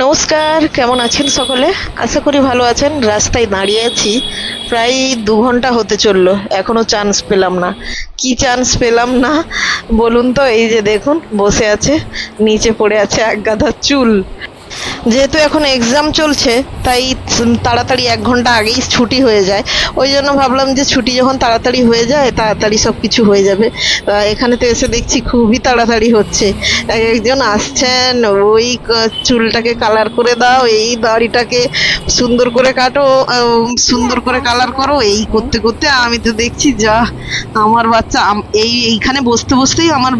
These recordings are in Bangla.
নমস্কার, কেমন আছেন সকলে? আশা করি ভালো আছেন। রাস্তায় দাঁড়িয়ে আছি। প্রায় দু ঘণ্টা হতে চলল। এখনও চান্স পেলাম না। কি চান্স পেলাম না? বলুন তো, এই যে দেখুন, বসে আছে, নিচে পড়ে আছে এক গাধা চুল। যেহেতু এখন এক্সাম চলছে, তাই তাড়াতাড়ি এক ঘণ্টা আগেই ছুটি হয়ে যায়। ওই জন্য ভাবলাম যে ছুটি যখন তাড়াতাড়ি হয়ে যায়, তাড়াতাড়ি সব কিছু হয়ে যাবে। এখানে তো এসে দেখছি খুবই তাড়াতাড়ি হচ্ছে। এক একজন আসছেন, ওই চুলটাকে কালার করে দাও, এই দাড়িটাকে সুন্দর করে কাটো সুন্দর করে কালার করো, এই করতে করতে আমি তো দেখছি, যা, আমার বাচ্চা এই, এইখানে বসতে বসতেই আমার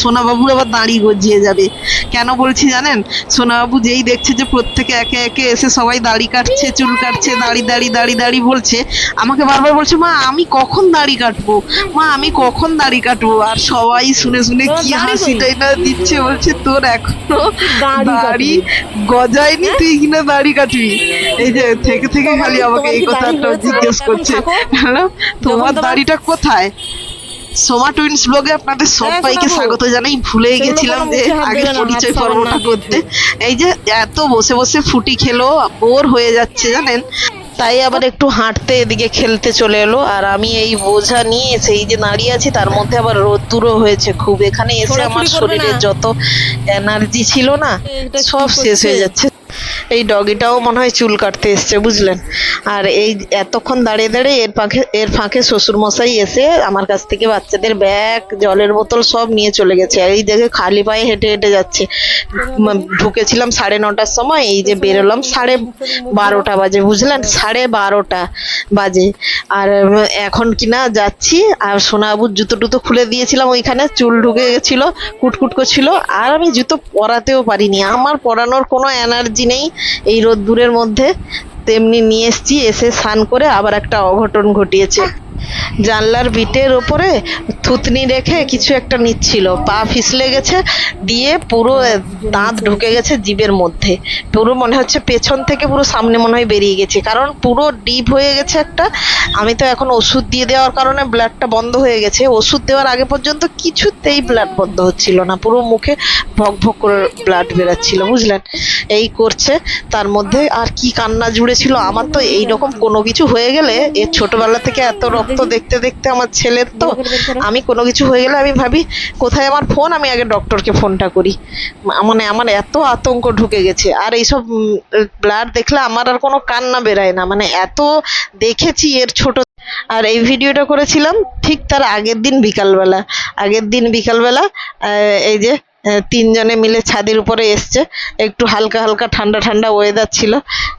সোনাবাবুর আবার দাড়ি গজিয়ে যাবে। কেন বলছি জানেন? সোনাবাবু যেই দেখছে যে প্রত্যেকে একে একে এসে সবাই দাড়ি কাটছে চুল কাটছে দাড়ি দাড়ি দাড়ি দাড়ি বলছে। আমাকে বারবার বলছে মা আমি কখন দাড়ি কাটবো? মা আমি কখন দাড়ি কাটবো? আর সবাই শুনে শুনে কি? হাসিটাই না দিচ্ছে বলছে তোর এখনও দাড়ি গজায়নি তুই কিনা দাড়ি কাটবি? এই যে থেকে থেকে খালি আমাকে এই কথাটা জিজ্ঞেস করছে। তোমার- দাড়িটা কোথায়? সোমা টুইন্স ব্লগে আপনাদের সবাইকে স্বাগত জানাই। ভুলে গেছিলাম যে আগে পরিচয় পর্বটা করতে। এই যে এত বসে বসে ফুটি খেলো বোর হয়ে যাচ্ছে জানেন? তাই আবার একটু হাঁটতে এদিকে খেলতে চলে এলো আর আমি এই বোঝা নিয়ে এসে এই যে দাঁড়িয়ে আছি তার মধ্যে আবার রোদ্দুরও হয়েছে খুব। এখানে এসে আমার শরীরে যত এনার্জি ছিল না সব শেষ হয়ে যাচ্ছে। এই ডগিটাও মনে হয় চুল কাটতে এসছে, বুঝলেন? আর এই এতক্ষণ দাঁড়িয়ে দাঁড়িয়ে এর ফাঁকে এর ফাঁকে শ্বশুরমশাই এসে আমার কাছ থেকে বাচ্চাদের ব্যাগ, জলের বোতল সব নিয়ে চলে গেছে। এই দেখে খালি পায়ে হেঁটে হেঁটে যাচ্ছে। ঢুকেছিলাম সাড়ে নটার সময়, এই যে বেরোলাম সাড়ে বারোটা বাজে, বুঝলেন? সাড়ে বারোটা বাজে। আর এখন কিনা যাচ্ছি, আর সোনাবুর জুতো টুতো খুলে দিয়েছিলাম ওইখানে, চুল ঢুকে গেছিল, কুটকুট করছিল, আর আমি জুতো পরাতেও পারিনি। আমার পরানোর কোনো এনার্জি নেই এই রোদ্দুরের মধ্যে তেমনি নিয়ে এসছি এসে স্নান করে আবার একটা অঘটন ঘটিয়েছে। জানলার বিটের ওপরে থুতনি রেখে কিছু একটা নিচ্ছিল। পা ফিসলে গেছে, দিয়ে পুরো দাঁত ঢুকে গেছে জিভের মধ্যে। পুরো মনে হচ্ছে পেছন থেকে পুরো সামনে মনে হয় বেরিয়ে গেছে। কারণ পুরো ডিপ হয়ে গেছে একটা, আমি তো এখন ওষুধ দিয়ে দেওয়ার কারণে ব্লাডটা বন্ধ হয়ে গেছে। ওষুধ দেওয়ার আগে পর্যন্ত কিছুতেই ব্লাড বন্ধ হচ্ছিল না। পুরো মুখে ভক ভক করে ব্লাড বেরাচ্ছিল, বুঝলেন? এই করছে, তার মধ্যে আর কি কান্না জুড়েছিল, আমার তো এইরকম কোনো কিছু হয়ে গেলে এর ছোটবেলা থেকে এত রক্ত দেখতে দেখতে আমার ছেলের তো আমি কোনো কিছু হয়ে গেলে আমি ভাবি কোথায় আমার ফোন আমি আগে ডক্টরকে ফোনটা করি। মানে আমার এত আতঙ্ক ঢুকে গেছে। আর এইসব ব্লাড দেখলে আমার আর কোনো কান্না বেরায় না। মানে এত দেখেছি এর ছোট আর এই ভিডিওটা করেছিলাম ঠিক তার আগের দিন বিকালবেলা। আগের দিন বিকালবেলা এই যে তিনজনে মিলে ছাদের উপরে এসছে। একটু হালকা হালকা ঠান্ডা ঠান্ডা ওয়েদার ছিল,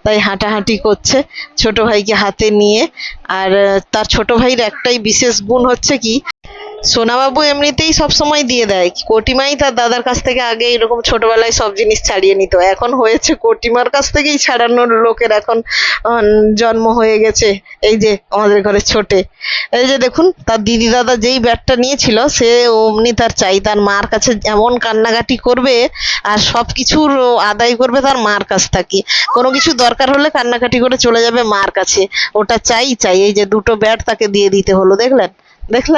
তাই হাঁটাহাঁটি করছে ছোট ভাইকে হাতে নিয়ে। আর তার ছোট ভাইয়ের একটাই বিশেষ গুণ হচ্ছে কি সোনাবাবু এমনিতেই সব সময় দিয়ে দেয়। কোটিমাই তার দাদার কাছ থেকে আগে এরকম ছোটবেলায় সব জিনিস ছাড়িয়ে নিত। এখন হয়েছে কোটিমার কাছ থেকেই ছাড়ানোর লোকের এখন জন্ম হয়ে গেছে। এই যে আমাদের ঘরে ছোটে। এই যে দেখুন, তার দিদি দাদা যেই ব্যাটটা নিয়েছিল, সে অমনি তার চাই, তার মার কাছে এমন কান্নাকাটি করবে আর সব কিছুর আদায় করবে তার মার কাছ থেকে। কোনো কিছু দরকার হলে কান্নাকাটি করে চলে যাবে মার কাছে। ওটা চাই চাই। এই যে দুটো ব্যাট তাকে দিয়ে দিতে হলো, দেখলেন? দেখলেন?